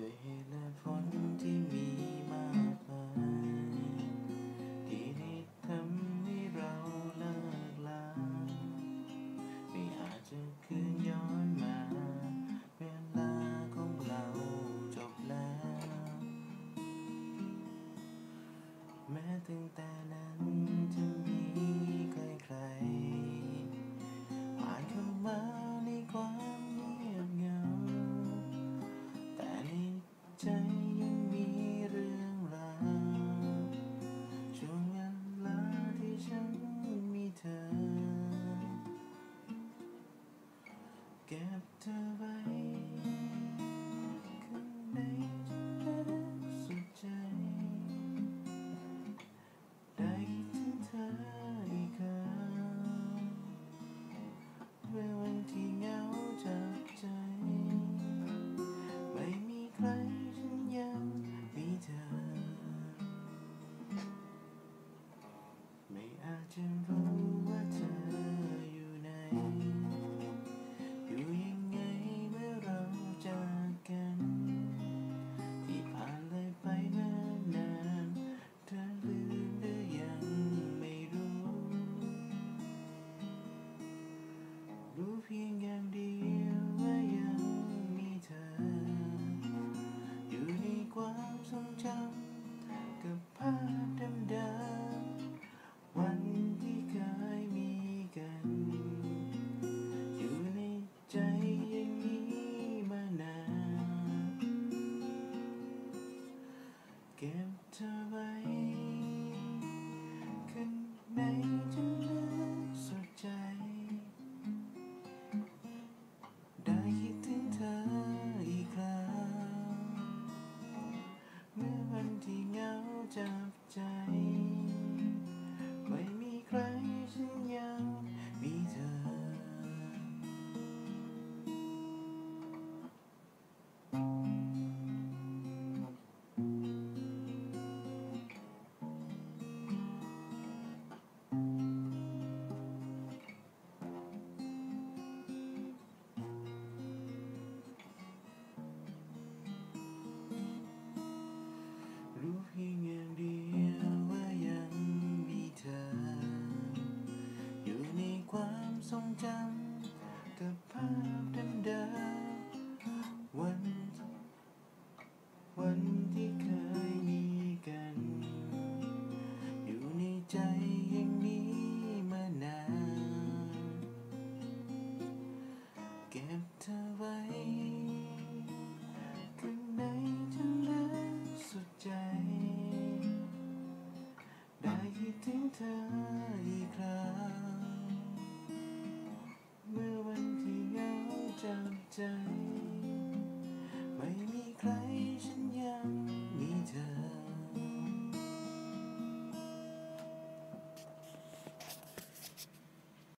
ด้วยเหตุและผลที่มี Jingle. of time. าพเดิมๆวัน วันที่เคยมีกัน อยู่ในใจอย่างนี้มานาน เก็บเธอไว้ข้างในจนลึกสุดใจ ได้คิดถึงเธอ time.